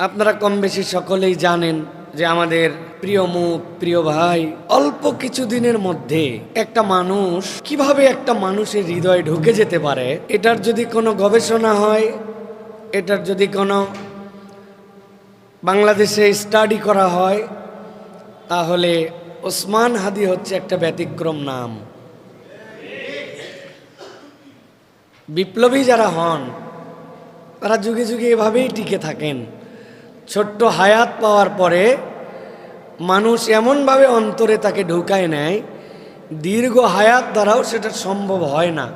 আপনারা কম বেশি সকলেই জানেন যে আমাদের প্রিয় মুখ, প্রিয় ভাই, অল্প কিছু দিনের মধ্যে একটা মানুষ কীভাবে একটা মানুষের হৃদয়ে ঢুকে যেতে পারে, এটার যদি কোনো গবেষণা হয়, এটার যদি কোনো বাংলাদেশে স্টাডি করা হয়, তাহলে ওসমান হাদি হচ্ছে একটা ব্যতিক্রম নাম। বিপ্লবী যারা হন, তারা যুগে যুগে এভাবেই টিকে থাকেন। ছোট্ট হায়াত পাওয়ার পরে মানুষ এমনভাবে অন্তরে তাকে ঢুকায় নেয়, দীর্ঘ হায়াত দ্বারাও সেটা সম্ভব হয় না।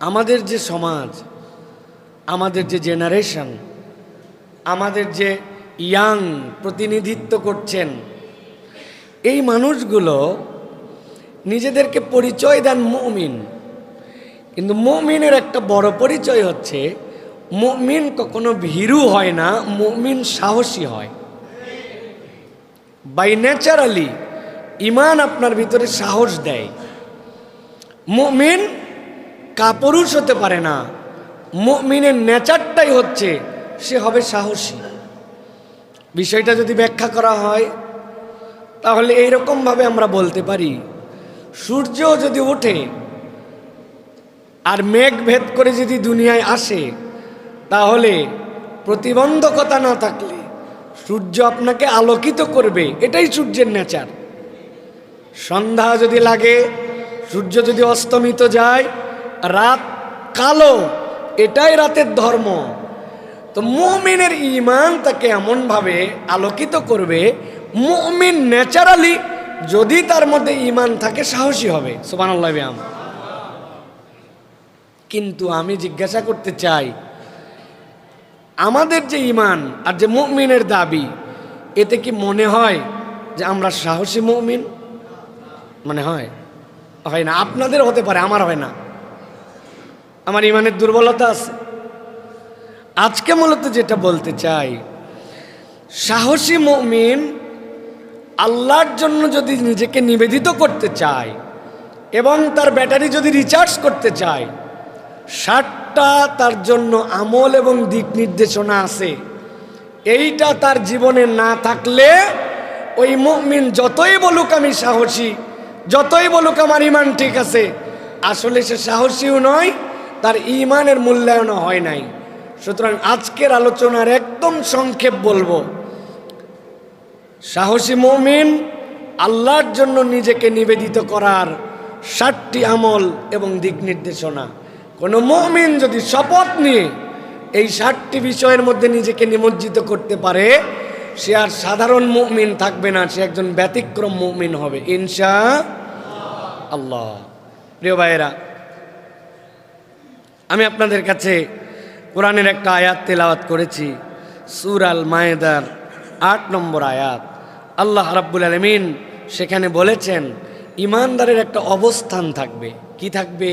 আমাদের যে সমাজ, আমাদের যে জেনারেশন, আমাদের যে ইয়াং প্রতিনিধিত্ব করছেন, এই মানুষগুলো নিজেদেরকে পরিচয় দেন মুমিন। কিন্তু মুমিনের একটা বড় পরিচয় হচ্ছে মুমিন কখনো ভীরু হয় না, মুমিন সাহসী হয়। বাই ন্যাচারালি ইমান আপনার ভিতরে সাহস দেয়। মুমিন কাপুরুষ হতে পারে না, মুমিনের নেচারটাই হচ্ছে সে হবে সাহসী। বিষয়টা যদি ব্যাখ্যা করা হয়, তাহলে এইরকমভাবে আমরা বলতে পারি, সূর্য যদি ওঠে আর মেঘ ভেদ করে যদি দুনিয়ায় আসে তাহলে প্রতিবন্ধকতা না থাকলে সূর্য আপনাকে আলোকিত করবে। এটাই সূর্যের নেচার। সন্ধ্যা যদি লাগে, সূর্য যদি অস্তমিত যায়, রাত কালো, এটাই রাতের ধর্ম। তো মুমিনের ইমান তাকে এমনভাবে আলোকিত করবে, মুমিন ন্যাচারালি যদি তার মধ্যে ইমান থাকে, সাহসী হবে। সোবান আল্লাহ কিন্তু আমি জিজ্ঞাসা করতে চাই আমাদের যে ইমান আর যে মুমিনের দাবি, এতে কি মনে হয় যে আমরা সাহসী মুমিন? মানে হয়। হয় না। আপনাদের হতে পারে, আমার হয় না। আমার ইমানের দুর্বলতা আছে। আজকে মূলত যেটা বলতে চাই, সাহসী মুমিন আল্লাহর জন্য যদি নিজেকে নিবেদিত করতে চায় এবং তার ব্যাটারি যদি রিচার্জ করতে চায় ষাটটা তার জন্য আমল এবং দিক নির্দেশনা আছে। এইটা তার জীবনে না থাকলে ওই মুমিন যতই বলুক আমি সাহসী, যতই বলুক আমার ইমান ঠিক আছে, আসলে সে সাহসীও নয়, তার ইমানের মূল্যায়নও হয় নাই। সুতরাং আজকের আলোচনার একদম সংক্ষেপ বলব। সাহসী মমিন আল্লাহর জন্য নিজেকে নিবেদিত করার ষাটটি আমল এবং দিক নির্দেশনা। কোনো মমিন যদি শপথ নিয়ে এই ষাটটি বিষয়ের মধ্যে নিজেকে নিমজ্জিত করতে পারে, সে আর সাধারণ মুমিন থাকবে না, সে একজন ব্যতিক্রম মুমিন হবে। ইনশা আল্লাহ। প্রিয় ভাইয়েরা, আমি আপনাদের কাছে কোরআনের একটা আয়াত তেলাওয়াত করেছি সুর আল মায়েদার আট নম্বর আয়াত। আল্লাহ রাব্বুল আলমিন সেখানে বলেছেন, ইমানদারের একটা অবস্থান থাকবে। কি থাকবে?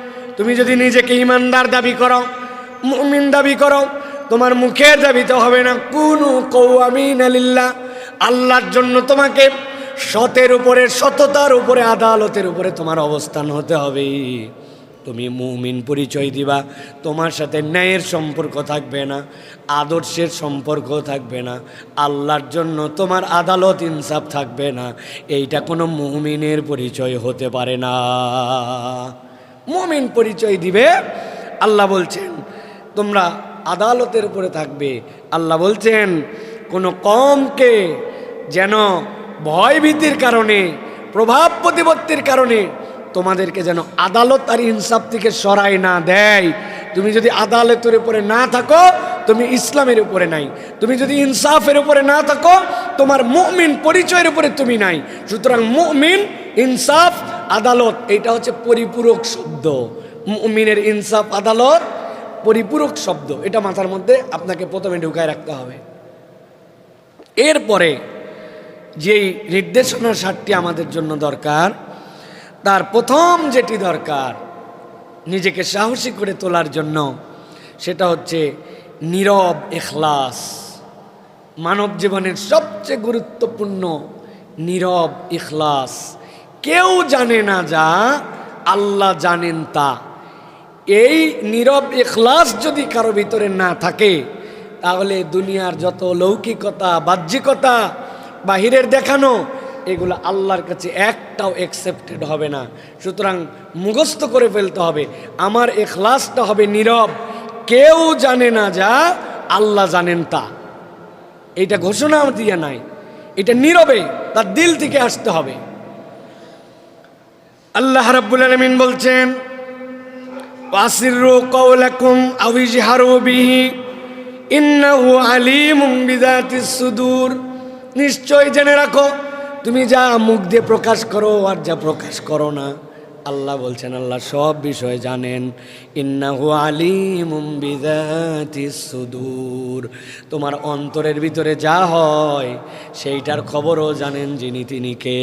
তুমি যদি নিজেকে ইমানদার দাবি করো, মুমিন দাবি করো, তোমার মুখের দাবি তো হবে না। কুনু কৌআমিন আলিল্লাহ আল্লাহর জন্য তোমাকে সতের উপরে, সততার উপরে, আদালতের উপরে তোমার অবস্থান হতে হবে। তুমি মুমিন পরিচয় দিবা, তোমার সাথে ন্যায়ের সম্পর্ক থাকবে না, আদর্শের সম্পর্ক থাকবে না, আল্লাহর জন্য তোমার আদালত ইনসাফ থাকবে না। এইটা কোনো মুমিনের পরিচয় হতে পারে না। মুমিন পরিচয় দিবে। আল্লাহ বলছেন, তোমরা আদালতের উপরে থাকবে। আল্লাহ বলছেন, কোনো কমকে যেন ভয়ভীতির কারণে, প্রভাব প্রতিপত্তির কারণে তোমাদেরকে যেন আদালত আর ইনসাফ থেকে সরাই না দেয়। তুমি যদি আদালতের উপরে না থাকো, তুমি ইসলামের উপরে নাই। তুমি যদি ইনসাফের উপরে না থাকো, তোমার মুমিন পরিচয়ের উপরে তুমি নাই। সুতরাং মুমিন, ইনসাফ আদালত এটা হচ্ছে পরিপূরক শব্দ। মুমিনের ইনসাফ আদালত, পরিপূরক শব্দ। এটা মাথার মধ্যে আপনাকে প্রথমে ঢুকায় রাখতে হবে। এরপরে যেই নির্দেশনা সারটি আমাদের জন্য দরকার, তার প্রথম যেটি দরকার, নিজেকে সাহসী করে তোলার জন্য, সেটা হচ্ছে নীরব এখলাস মানব জীবনের সবচেয়ে গুরুত্বপূর্ণ নীরব ইখলাস। কেউ জানে না যা, আল্লাহ জানেন তা। এই নীরব এখলাস যদি কারও ভিতরে না থাকে, তাহলে দুনিয়ার যত লৌকিকতা, বাহ্যিকতা, বাহিরের দেখানো, এগুলো আল্লাহর কাছে একটাও অ্যাকসেপ্টেড হবে না। সুতরাং মুখস্থ করে ফেলতে হবে, আমার এখলাসটা হবে নীরব। কেউ জানে না যা, আল্লাহ জানেন তা। এটা ঘোষণা দিয়ে নাই। এটা নীরবে, তার দিল থেকে আসতে হবে। আল্লাহ রাব্বুল আলামিন বলছেন, ওয়াসিরু কওলাকুম আও ইজহারু বিহি, ইন্নাহু আলিমুম বিযাতিস সুদূর। নিশ্চয় জেনে রাখো, তুমি যা মুখ দিয়ে প্রকাশ করো আর যা প্রকাশ করো না। আল্লাহ বলছেন, আল্লাহ সব বিষয় জানেন, ইন্নাহু আলিমুম বিযাতিস সুদূর। তোমার অন্তরের ভিতরে যা হয়, সেইটার খবরও জানেন যিনি তিনি কে।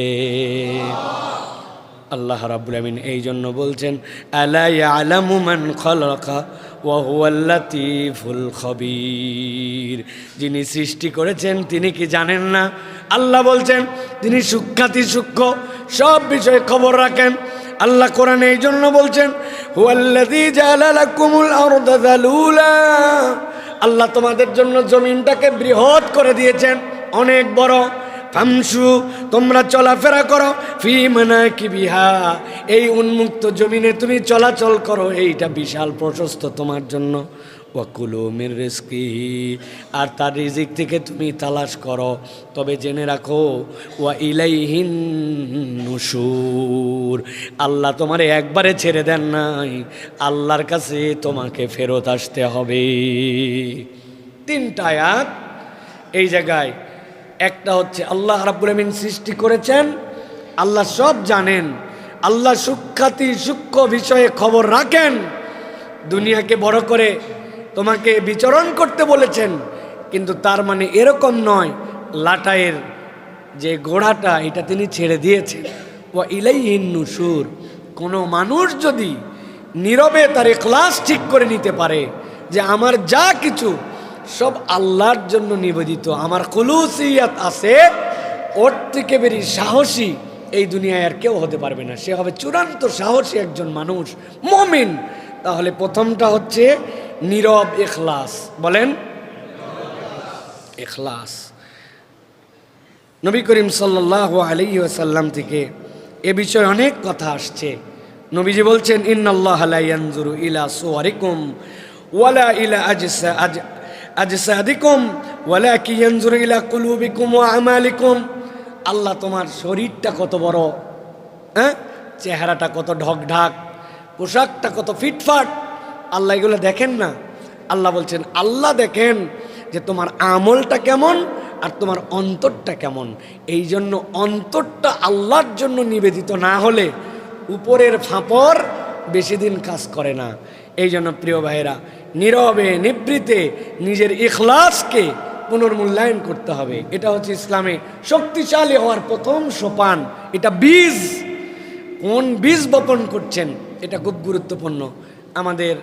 আল্লাহ রাব্বুল আমিন এই জন্য বলছেন, আলা ইয়ালামু মান খালাকা ওয়া হুয়াল লাতীফুল খবীর। যিনি সৃষ্টি করেছেন, তিনি কি জানেন না? আল্লাহ বলছেন, তিনি সূক্ষাতি সূক্ষ্ম, সব বিষয়ে খবর রাখেন। আল্লাহ কোরআনে এই জন্য বলছেন আল্লাহ তোমাদের জন্য জমিনটাকে বৃহৎ করে দিয়েছেন, অনেক বড়। ফামসু তোমরা চলাফেরা করো, ফি মানা কি বিহা এই উন্মুক্ত জমিনে তুমি চলাচল করো, এইটা বিশাল প্রশস্ত তোমার জন্য। ওয়াকুলো মির রিস্কি আর তার রিজিক থেকে তুমি তালাশ করো। তবে জেনে রাখো, ওয়া ইলাইহিন নুশুর। আল্লাহ তোমারে একবারে ছেড়ে দেন নাই। আল্লাহর কাছে তোমাকে ফেরত আসতে হবে। তিনটা আয়াত এই জায়গায় একটা হচ্ছে আল্লাহ রাব্বুল আমিন সৃষ্টি করেছেন, আল্লাহ সব জানেন, আল্লাহ সুখ্যাতি সূক্ষ্ম বিষয়ে খবর রাখেন, দুনিয়াকে বড় করে তোমাকে বিচরণ করতে বলেছেন, কিন্তু তার মানে এরকম নয়, লাটাইয়ের যে গোড়াটা এটা তিনি ছেড়ে দিয়েছেন। ও ইলাইহিন নুসুর কোনো মানুষ যদি নীরবে তার ক্লাস ঠিক করে নিতে পারে যে আমার যা কিছু সব আল্লাহর জন্য নিবেদিত। আমার কুলুসিয়াত আছে, ওর থেকে বেরি সাহসী এই দুনিয়ায় আর কেউ হতে পারবে না। সে হবে চূড়ান্ত সাহসী একজন মানুষ, মমিন। তাহলে প্রথমটা হচ্ছে নীরব এখলাস বলেন? এখলাস নবী করিম সাল্লাহ আলী থেকে এ বিষয়ে অনেক কথা আসছে। নবীজি বলছেন ইয়ানজুরু ইলা সুওয়ারিকুম ওয়ালা ইলা আজসা আজ আজসাদিকুম ওয়ালা কি ইয়ানজুরু ইলা কুলুবিকুম ওয়া আমালিকুম। আল্লাহ তোমার শরীরটা কত বড় হ্যাঁ? চেহারাটা কত ঢকঢাক, পোশাকটা কত ফিটফাট। আল্লাহ এগুলো দেখেন না। আল্লাহ বলছেন, আল্লাহ দেখেন যে তোমার আমলটা কেমন আর তোমার অন্তরটা কেমন। এই জন্য অন্তরটা আল্লাহর জন্য নিবেদিত না হলে উপরের ফাঁপর বেশি দিন কাজ করে না। এই জন্য প্রিয় ভাইয়েরা, নীরবে, নিবৃতে নিজের ইখলাসকে পুনর্মূল্যায়ন করতে হবে। এটা হচ্ছে ইসলামে শক্তিশালী হওয়ার প্রথম সোপান। এটা বীজ। কোন বীজ বপন করছেন, এটা খুব গুরুত্বপূর্ণ। আমাদের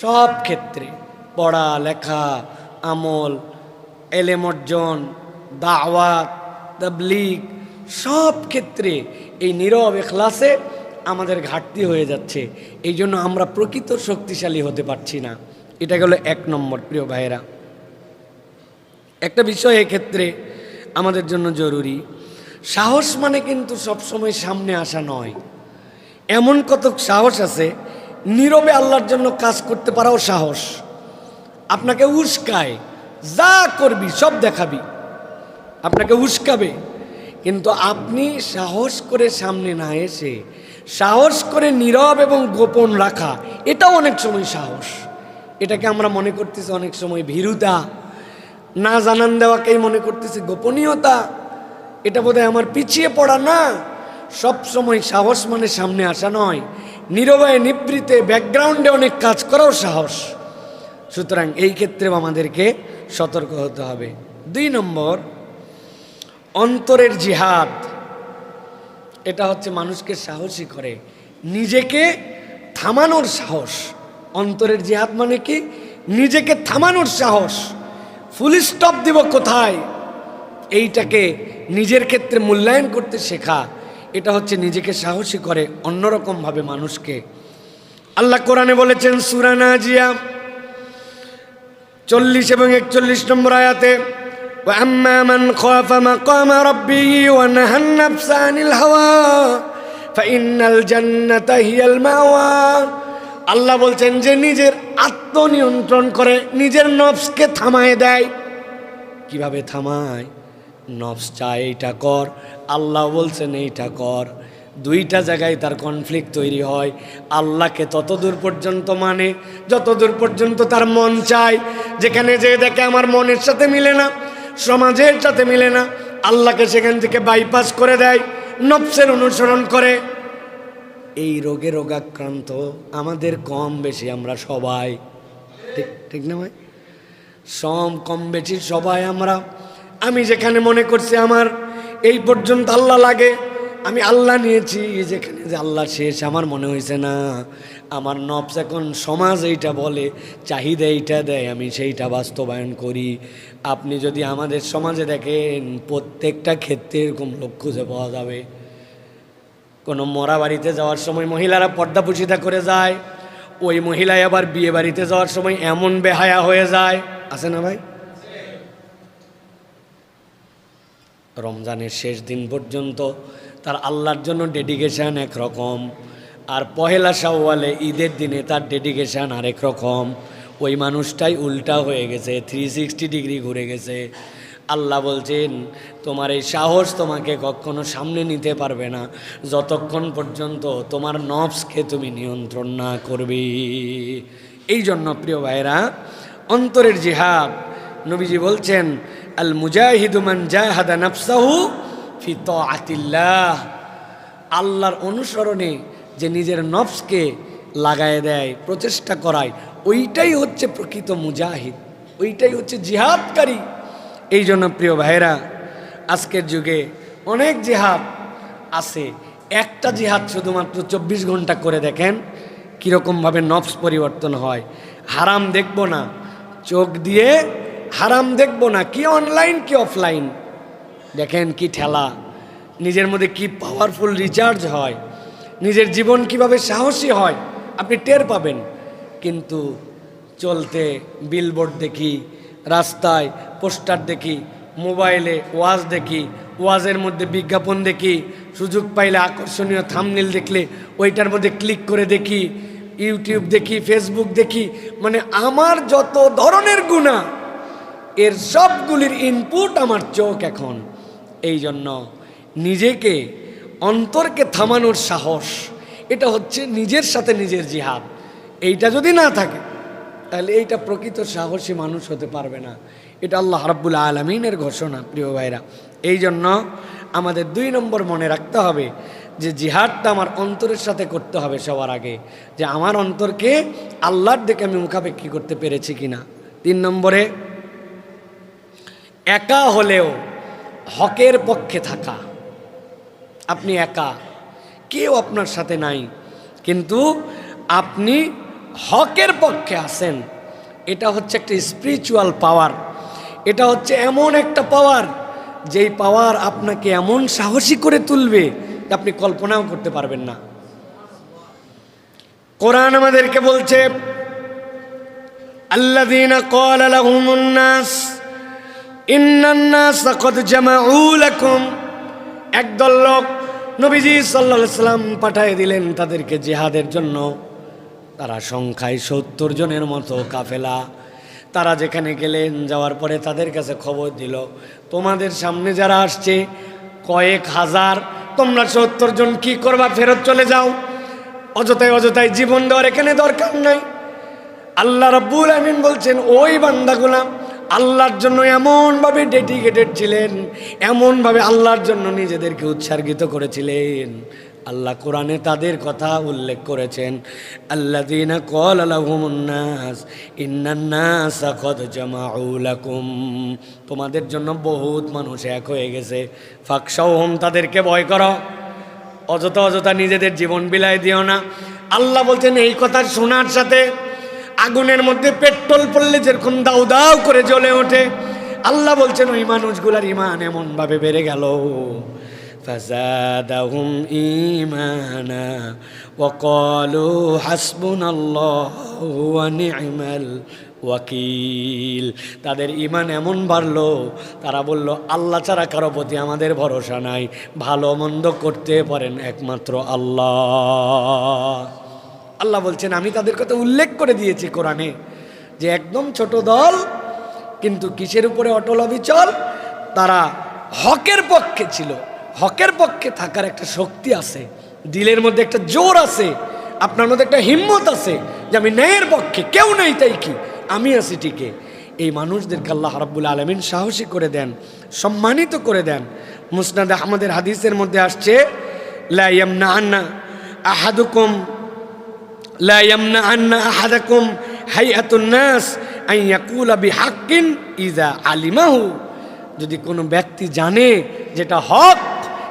সব ক্ষেত্রে পড়া, লেখা, আমল, এলেম অর্জন, দাওয়াত, তাবলিগ, সব ক্ষেত্রে এই নীরব এখলাসে আমাদের ঘাটতি হয়ে যাচ্ছে। এই জন্য আমরা প্রকৃত শক্তিশালী হতে পারছি না। এটা গেল এক নম্বর, প্রিয় ভাইয়েরা। একটা বিষয় এক্ষেত্রে আমাদের জন্য জরুরি। সাহস মানে কিন্তু সবসময় সামনে আসা নয়। এমন কতক সাহস আছে, নীরবে আল্লাহর জন্য কাজ করতে পারাও সাহস। আপনাকে উস্কায়, যা করবি সব দেখাবি। আপনাকে উস্কাবে। কিন্তু আপনি সাহস করে সামনে না এসে সাহস করে নীরব এবং গোপন রাখা, এটাও অনেক সময় সাহস। এটাকে আমরা মনে করতেছি অনেক সময় ভীরুতা। না জানান দেওয়াকেই মনে করতেছি গোপনীয়তা। এটা বোধহয় আমার পিছিয়ে পড়া না। সব সময় সাহস মানে সামনে আসা নয়। নীরবে নিবৃতে ব্যাকগ্রাউন্ডে অনেক কাজ করাও সাহস। সুতরাং এই ক্ষেত্রেও আমাদেরকে সতর্ক হতে হবে। দুই নম্বর, অন্তরের জিহাদ। এটা হচ্ছে মানুষকে সাহসী করে। নিজেকে থামানোর সাহস। অন্তরের জিহাদ মানে কি? নিজেকে থামানোর সাহস। ফুল স্টপ দিব কোথায়? এইটাকে নিজের ক্ষেত্রে মূল্যায়ন করতে শেখা। এটা হচ্ছে নিজেকে সাহসী করে অন্যরকমভাবে মানুষকে। আল্লাহ কোরআনে বলেছেন সুরানা জিয়া চল্লিশ এবং একচল্লিশ নম্বর আয়াতে وأما من خاف مقام ربه ونهى النفس عن الهوى فإن الجنة هي المأوى আল্লাহ বলছেন যে নিজের আত্মনিয়ন্ত্রণ করে নিজের নফসকে থামায় দেয় কিভাবে থামায় নফস চায় এইটা কর আল্লাহ বলছেন এইটা কর দুইটা জায়গায় তার কনফ্লিক্ট তৈরি হয় আল্লাহকে ততদূর পর্যন্ত মানে যতদূর পর্যন্ত তার মন চায় যেখানে যে দেখে আমার মনের সাথে মিলে না সমাজের সাথে মিলে না। আল্লাহকে সেখান থেকে বাইপাস করে দেয়, নফসের অনুসরণ করে। এই রোগে রোগাক্রান্ত আমাদের কম বেশি আমরা সবাই। ঠিক ঠিক না ভাই? সম কম বেশি সবাই আমরা। আমি যেখানে মনে করছি আমার, এই পর্যন্ত আল্লাহ লাগে। আমি আল্লাহ নিয়েছি যেখানে যে আল্লাহ শেষ, আমার মনে হয়েছে না। আমার নবস এখন সমাজ এইটা বলে, চাহিদা এইটা দেয়, আমি সেইটা বাস্তবায়ন করি। আপনি যদি আমাদের সমাজে দেখেন, প্রত্যেকটা ক্ষেত্রে এরকম লোক খুঁজে পাওয়া যাবে। কোনো মরা বাড়িতে যাওয়ার সময় মহিলারা পর্দা পুষিতা করে যায়, ওই মহিলায় আবার বিয়ে বাড়িতে যাওয়ার সময় এমন বেহায়া হয়ে যায়। আছে না ভাই? রমজানের শেষ দিন পর্যন্ত তার আল্লাহর জন্য ডেডিকেশান একরকম। আর পহেলা শাওয়ালে ঈদের দিনে তার ডেডিকেশান আরেক রকম। ওই মানুষটাই উল্টা হয়ে গেছে থ্রি সিক্সটি ডিগ্রি ঘুরে গেছে। আল্লাহ বলছেন, তোমার এই সাহস তোমাকে কখনো সামনে নিতে পারবে না। যতক্ষণ পর্যন্ত তোমার নফসকে তুমি নিয়ন্ত্রণ না করবে। এই জন্য প্রিয় ভাইরা অন্তরের জিহাদ, নবীজি বলছেন, আল মুজাহিদুমান জাহাদা নাফসাহু ফি তাআতিল্লাহ। আল্লাহর অনুসরণে যে নিজের নফসকে লাগায় দেয়, প্রচেষ্টা করায়, ওইটাই হচ্ছে প্রকৃত মুজাহিদ, ওইটাই হচ্ছে জিহাদকারী। এই জন্য প্রিয় ভাইরা আজকের যুগে অনেক জিহাদ আছে, একটা জিহাদ শুধুমাত্র চব্বিশ ঘণ্টা করে দেখেন কীরকমভাবে নফস পরিবর্তন হয়। হারাম দেখব না, চোখ দিয়ে হারাম দেখব না, কি অনলাইন কি অফলাইন। দেখেন কি ঠেলা, নিজের মধ্যে কি পাওয়ারফুল রিচার্জ হয়। নিজের জীবন কীভাবে সাহসী হয়, আপনি টের পাবেন। কিন্তু চলতে বিলবোর্ড দেখি, রাস্তায় পোস্টার দেখি মোবাইলে ওয়াজ দেখি, ওয়াজের মধ্যে বিজ্ঞাপন দেখি, সুযোগ পাইলে আকর্ষণীয় থামনিল দেখলে ওইটার মধ্যে ক্লিক করে দেখি ইউটিউব দেখি ফেসবুক দেখি মানে আমার যত ধরনের গুণা, এর সবগুলির ইনপুট আমার চোখ এখন। এই জন্য নিজেকে অন্তরকে থামানোর সাহস, এটা হচ্ছে নিজের সাথে নিজের জিহাদ। এইটা যদি না থাকে, তাহলে এইটা প্রকৃত সাহসী মানুষ হতে পারবে না। এটা আল্লাহ রাব্বুল আলমিনের ঘোষণা, প্রিয় ভাইরা। এই জন্য আমাদের দুই নম্বর মনে রাখতে হবে যে জিহাদটা আমার অন্তরের সাথে করতে হবে সবার আগে, যে আমার অন্তরকে আল্লাহর দিকে আমি মুখাপেক্ষি করতে পেরেছি কিনা। তিন নম্বরে, একা হলেও হকের পক্ষে থাকা। আপনি একা। কেউ আপনার সাথে নাই। কিন্তু আপনি হকের পক্ষে আছেন। এটা হচ্ছে একটা স্পিরিচুয়াল পাওয়ার এটা হচ্ছে এমন একটা পাওয়ার যেই পাওয়ার আপনাকে এমন সাহসী করে তুলবে আপনি কল্পনাও করতে পারবেন না। কোরআন আমাদেরকে বলছে, আল্লাযীনা ক্বালা লাহুমুন নাস, ইন্নান নাস ক্বাদ জামাউ লাকুম। একদল লোক নবীজি আলাইহি সাল্লাম পাঠিয়ে দিলেন তাদেরকে জেহাদের জন্য। তারা সংখ্যায় সত্তর জনের মতো কাফেলা। তারা যেখানে গেলেন, যাওয়ার পরে তাদের কাছে খবর দিল, তোমাদের সামনে যারা আসছে, কয়েক হাজার, তোমরা সত্তর জন কি করবা? ফেরত চলে যাও। অযথায় অযথায় জীবন দেওয়ার এখানে দরকার নাই। আল্লাহ রাব্বুল আমিন বলছেন, ওই বান্দাগুলা আল্লাহর জন্য এমনভাবে ডেডিকেটেড ছিলেন, এমনভাবে আল্লাহর জন্য নিজেদেরকে উৎসর্গিত করেছিলেন। আল্লাহ কোরআনে তাদের কথা উল্লেখ করেছেন, আল্লাযীনা ক্বালা লাহুমুন নাস, ইন্নান নাসা কদ জামাউ লাকুম। তোমাদের জন্য বহুত মানুষ এক হয়ে গেছে। ফাকশাউহুম, তাদেরকে ভয় করো। অযথা অযথা নিজেদের জীবন বিলাই দিও না। আল্লাহ বলছেন, এই কথা শোনার সাথে আগুনের মধ্যে পেট্রোল পড়লে যেরকম দাউ দাউ করে জ্বলে ওঠে আল্লাহ বলছেন ওই মানুষগুলার ইমান এমনভাবে বেড়ে গেল فزادهم إيمانا وقالوا حسبنا الله ونعم ওয়াকিল তাদের ইমান এমন বাড়লো তারা বলল আল্লাহ ছাড়া কারো প্রতি আমাদের ভরসা নাই ভালো মন্দ করতে পারেন একমাত্র আল্লাহ আল্লাহ বলছেন, আমি তাদের কথা উল্লেখ করে দিয়েছি কোরআনে যে একদম ছোট দল, কিন্তু কিসের উপরে অটল অবিচল? তারা হকের পক্ষে ছিল। হকের পক্ষে থাকার একটা শক্তি আছে, দিলের মধ্যে একটা জোর আছে, আপনার মধ্যে একটা হিম্মত আছে যে আমি ন্যায়ের পক্ষে, কেউ নেই তাই কি? আমি আছি ঠিকে এই মানুষদেরকে আল্লাহ রাব্বুল আলমিন সাহসী করে দেন, সম্মানিত করে দেন। মুসনাদ আহমদের হাদিসের মধ্যে আসছে লা ইয়ামনা আন্না আহাদাকুম হাইয়াতুন নাস আইয়াকুলা বিহাক্কিন ইজা আলিমাহু যদি কোনো ব্যক্তি জানে যেটা হক,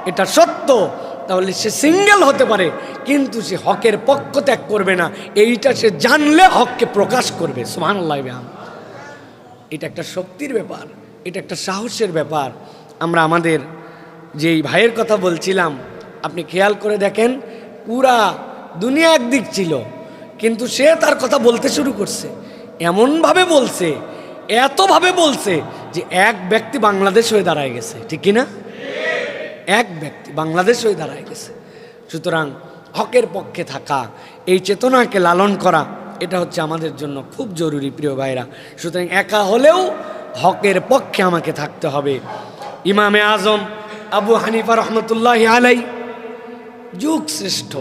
এটা সত্য, তাহলে সে সিঙ্গেল হতে পারে, কিন্তু সে হকের পক্ষ ত্যাগ করবে না। এইটা সে জানলে হককে প্রকাশ করবে। সুহানুল্লাহ ব্যায়াম এটা একটা শক্তির ব্যাপার, এটা একটা সাহসের ব্যাপার। আমরা আমাদের যেই ভাইয়ের কথা বলছিলাম, আপনি খেয়াল করে দেখেন, পুরা দুনিয়া একদিক ছিল। কিন্তু সে তার কথা বলতে শুরু করছে। এমনভাবে বলছে, এতভাবে বলছে যে এক ব্যক্তি বাংলাদেশ হয়ে দাঁড়ায় গেছে। ঠিক কি না এক ব্যক্তি বাংলাদেশ হয়ে দাঁড়ায় গেছে। সুতরাং হকের পক্ষে থাকা, এই চেতনাকে লালন করা, এটা হচ্ছে আমাদের জন্য খুব জরুরি প্রিয় ভাইরা। সুতরাং একা হলেও হকের পক্ষে আমাকে থাকতে হবে। ইমামে আজম আবু হানিফা রহমতুল্লাহ আলাই যুগ শ্রেষ্ঠ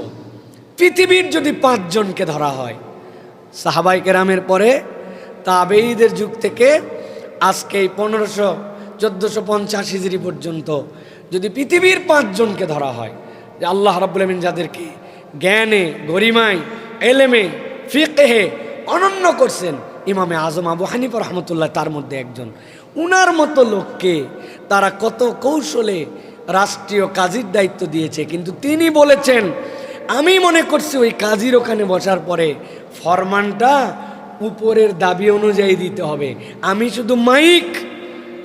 পৃথিবীর যদি পাঁচজনকে ধরা হয়, সাহাবাই কেরামের পরে তাবেইদের যুগ থেকে আজকে এই পনেরোশো, চোদ্দোশো পঞ্চাশ হিজড়ি পর্যন্ত যদি পৃথিবীর পাঁচজনকে ধরা হয়, যে আল্লাহ রাব্বুল আমিন যাদেরকে জ্ঞানে, গরিমায়, এলেমে, ফিকেহে অনন্য করছেন, ইমামে আজম আবু হানিফা রহমতুল্লাহ তার মধ্যে একজন। উনার মতো লোককে তারা কত কৌশলে রাষ্ট্রীয় কাজীর দায়িত্ব দিয়েছে, কিন্তু তিনি বলেছেন আমি মনে করছি ওই কাজীর ওখানে বসার পরে ফরমানটা উপরের দাবি অনুযায়ী দিতে হবে। আমি শুধু মাইক,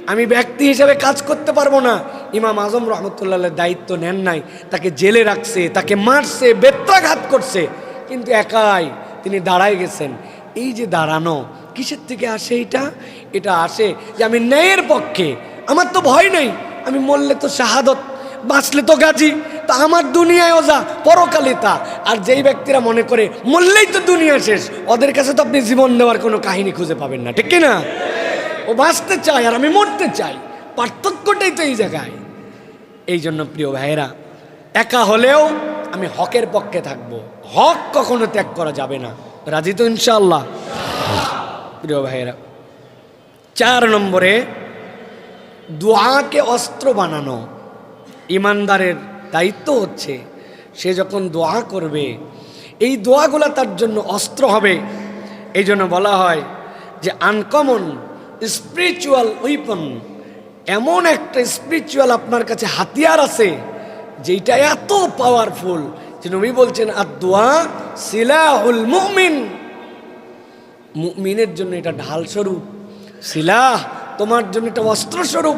আমি ব্যক্তি হিসাবে কাজ করতে পারব না। ইমাম আজম রহমতুল্লাহ দায়িত্ব নেন নাই। তাকে জেলে রাখছে, তাকে মারছে, বেত্রাঘাত করছে। কিন্তু একাই তিনি দাঁড়ায় গেছেন। এই যে দাঁড়ানো, কিসের থেকে আসে এটা? এটা আসে যে আমি ন্যায়ের পক্ষে। আমার তো ভয় নেই, আমি মরলে তো শাহাদত বাঁচলে তো গাজী, তা আমার দুনিয়ায় ওজা পরকালে তা। আর যেই ব্যক্তিরা মনে করে, মরলেই তো দুনিয়া শেষ, ওদের কাছে তো আপনি জীবন দেওয়ার কোনো কাহিনী খুঁজে পাবেন না, ঠিক না ও বাঁচতে চায় আর আমি মরতে চাই, পার্থক্যটাই তো এই জায়গায়। এই জন্য প্রিয় ভাইয়েরা, একা হলেও আমি হকের পক্ষে থাকব। হক কখনো ত্যাগ করা যাবে না। রাজি তো ইনশাল্লাহ প্রিয় ভাইয়েরা, চার নম্বরে, দোয়াকে অস্ত্র বানানো। ইমানদারের দায়িত্ব হচ্ছে, সে যখন দোয়া করবে, এই দোয়াগুলো তার জন্য অস্ত্র হবে। এই জন্য বলা হয় যে আনকমন স্পিরিচুয়াল উইপন এমন একটা স্পিরিচুয়াল আপনার কাছে হাতিয়ার আছে যেটা এত পাওয়ারফুল যে নবী বলছেন আর দোয়া সিলাহুল মুমিন। মুমিনের জন্য এটা ঢাল স্বরূপ সিলাহ তোমার জন্য এটা অস্ত্র স্বরূপ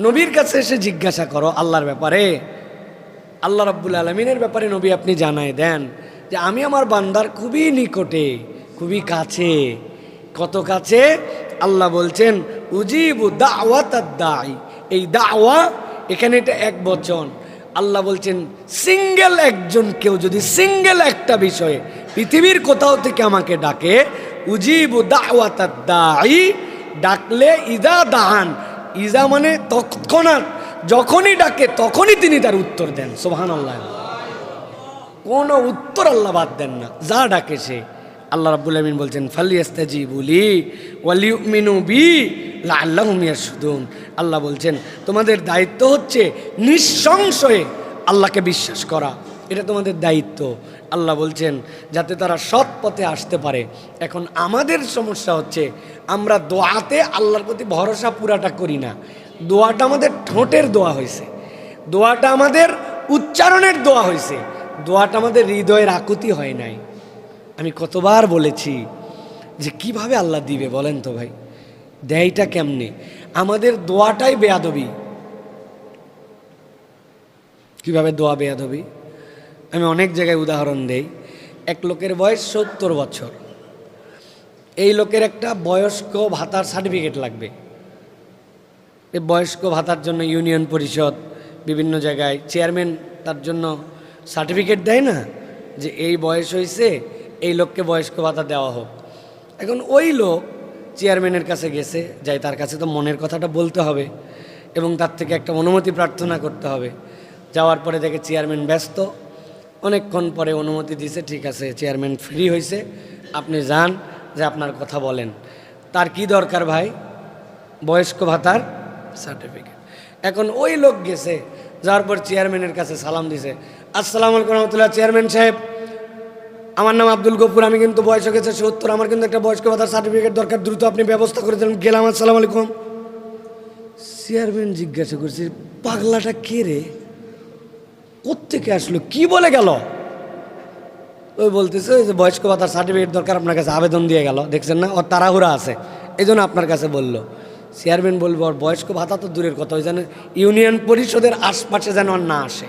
নবীর কাছে এসে জিজ্ঞাসা করো আল্লাহর ব্যাপারে। আল্লাহ রাব্বুল আলমিনের ব্যাপারে নবী আপনি জানাই দেন যে আমি আমার বান্দার খুবই নিকটে, খুবই কাছে। কত কাছে? আল্লাহ বলছেন, উজিবু দাওয়াত দাই এই দাওয়া এখানে এটা এক বচন। আল্লাহ বলছেন, সিঙ্গেল একজন কেউ যদি সিঙ্গেল একটা বিষয়ে পৃথিবীর কোথাও থেকে আমাকে ডাকে, উজিবু দাওয়াতাদ দাঈ ডাকলে ইদা দাহান ইজা মানে তৎক্ষণাৎ, যখনই ডাকে তখনই তিনি তার উত্তর দেন সোহান আল্লাহ কোনো উত্তর আল্লাহ বাদ দেন না, যা ডাকে সে। আল্লাহ রাব্বুল আমিন বলছেন ফালিয়াস্তাজি বলি ওয়ালিউমিনু বি লাআল্লাহুম ইয়ারশুদুন আল্লাহ বলছেন, তোমাদের দায়িত্ব হচ্ছে নিঃসংশয়ে আল্লাহকে বিশ্বাস করা। এটা তোমাদের দায়িত্ব। আল্লাহ বলছেন, যাতে তারা সৎ পথে আসতে পারে। এখন আমাদের সমস্যা হচ্ছে, আমরা দোয়াতে আল্লাহর প্রতি ভরসা পুরাটা করি না। দোয়াটা আমাদের ঠোঁটের দোয়া হয়েছে দোয়াটা আমাদের উচ্চারণের দোয়া হয়েছে দোয়াটা আমাদের হৃদয়ের আকুতি হয় নাই। আমি কতবার বলেছি যে কীভাবে আল্লাহ দিবে বলেন তো ভাই? দেয়টা কেমনে? আমাদের দোয়াটাই বেয়াদবি। কীভাবে দোয়া বেয়াদবি? আমি অনেক জায়গায় উদাহরণ দেই। এক লোকের বয়স সত্তর বছর। এই লোকের একটা বয়স্ক ভাতার সার্টিফিকেট লাগবে। এই বয়স্ক ভাতার জন্য ইউনিয়ন পরিষদ, বিভিন্ন জায়গায় চেয়ারম্যান তার জন্য সার্টিফিকেট দেয় না যে এই বয়স হয়েছে এই লোককে বয়স্ক ভাতা দেওয়া হোক। এখন ওই লোক চেয়ারম্যানের কাছে গেছে, যাই তার কাছে তো মনের কথাটা বলতে হবে এবং তার থেকে একটা অনুমতি প্রার্থনা করতে হবে। যাওয়ার পরে দেখে চেয়ারম্যান ব্যস্ত। অনেকক্ষণ পরে অনুমতি দিছে, ঠিক আছে চেয়ারম্যান ফ্রি হয়েছে আপনি যান, যে আপনার কথা বলেন। তার কি দরকার ভাই? বয়স্ক ভাতার সার্টিফিকেট এখন ওই লোক গেছে যাওয়ার পর চেয়ারম্যানের কাছে সালাম দিছে। আসসালামু আলাইকুম রহমতুল্লাহ চেয়ারম্যান সাহেব। আমার নাম আব্দুল গফুর, আমি কিন্তু বয়স হয়ে গেছে সত্তর। আমার কিন্তু একটা বয়স্ক ভাতার সার্টিফিকেট দরকার, দ্রুত আপনি ব্যবস্থা করে দিলেন গেলাম, আসসালামু আলাইকুম। চেয়ারম্যান জিজ্ঞাসা করছি, পাগলাটা কে রে? কোত্থেকে আসলো? কি বলে গেল? ওই বলতেছে যে বয়স্ক ভাতার সার্টিফিকেট দরকার, আপনার কাছে আবেদন দিয়ে গেল। দেখছেন না? ওর তাড়াহুড়া আছে। এই জন্য আপনার কাছে বলল। চেয়ারম্যান বলব, ওর বয়স্ক ভাতা তো দূরের কথা, ওই যেন ইউনিয়ন পরিষদের আশপাশে যেন আর না আসে।